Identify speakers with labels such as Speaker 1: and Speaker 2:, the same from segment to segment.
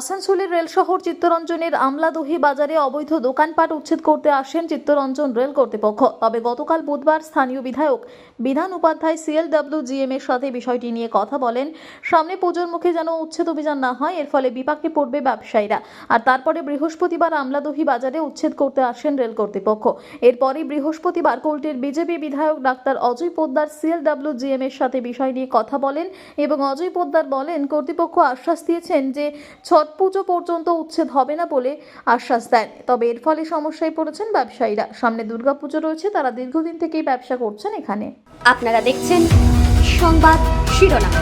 Speaker 1: আসানসোলের রেল শহর চিত্তরঞ্জনের আমলাদহি বাজারে অবৈধ দোকানপাট উচ্ছেদ করতে আসেন চিত্তরঞ্জন রেল কর্তৃপক্ষ। তবে গতকাল বুধবার স্থানীয় বিধায়ক বিধান উপাধ্যায় সিএলডব্লিউ জিএম এর সাথে বিষয়টি নিয়ে কথা বলেন। সামনে পুজোর মুখে যেন উচ্ছেদ অভিযান না হয়, এর ফলে বিপাকে পড়বে ব্যবসায়ীরা। আর তারপরে বৃহস্পতিবার আমলাদহি বাজারে উচ্ছেদ করতে আসেন রেল কর্তৃপক্ষ। এরপরই বৃহস্পতিবার কোল্টের বিজেপি বিধায়ক doctor Ajay Poddar CLW GM এর সাথে বিষয় নিয়ে কথা বলেন এবং অজয় পোদ্দার বলেন, কর্তৃপক্ষ আশ্বাস দিয়েছেন যে ছট পুজো পর্যন্ত উচ্ছেদ হবে না বলে আশ্বাস দেন। তবে এর ফলে সমস্যায় পড়েছেন ব্যবসায়ীরা। সামনে দুর্গাপুজো রয়েছে তারা দীর্ঘদিন থেকেই ব্যবসা করছেন এখানে।
Speaker 2: আপনারা দেখছেন সংবাদ শিরোনাম।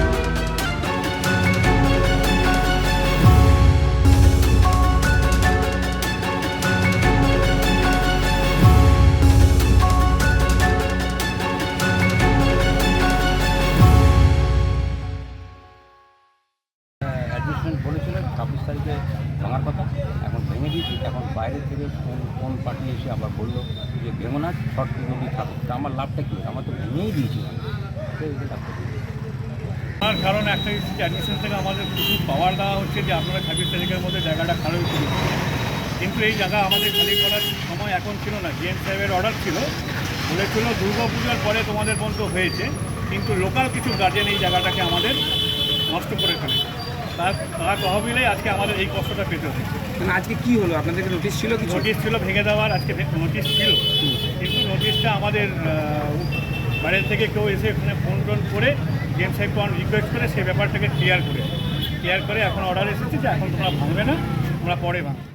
Speaker 3: বলেছিলেন ছাব্বিশ তারিখে ভাঙার কথা। এখন ভেঙে দিয়েছি, এখন বাইরে থেকে ফোন ফোন পাঠিয়ে এসে আবার বলল যে ভেঙো না ছট নদী থাকো তা আমার লাভটা কী? আমার তো ভেঙেই দিয়েছি?
Speaker 4: তার কারণ একটা অ্যাডমিশন থেকে আমাদের প্রচুর পাওয়ার দেওয়া হচ্ছে যে আপনারা ছাব্বিশ তারিখের মধ্যে জায়গাটা খারাপ করুন কিন্তু এই জায়গা আমাদের খালি করার সময় এখন ছিল না। জিএম সাহেবের অর্ডার ছিল। বলেছিল দুর্গা পূজার পরে তোমাদের বন্ধ হয়েছে। কিন্তু লোকাল কিছু গার্জেন এই জায়গাটাকে আমাদের তার তহবিলে আজকে আমাদের এই কষ্টটা পেতে হচ্ছে।
Speaker 5: মানে আজকে কি হলো? আপনাদের নোটিশ ছিল কিছু?
Speaker 4: নোটিশ ছিল ভেঙে দেওয়ার আজকে নোটিশ ছিল। কিন্তু নোটিশটা আমাদের বাইরের থেকে কেউ এসে এখানে ফোন টোন করে গেম সাইড কোন রিকোয়েস্ট করে সেই ব্যাপারটাকে ক্লিয়ার করে। ক্লিয়ার করে এখন অর্ডার এসেছে যে এখন তোমরা ভাঙবে না তোমরা পরে ভাঙবে।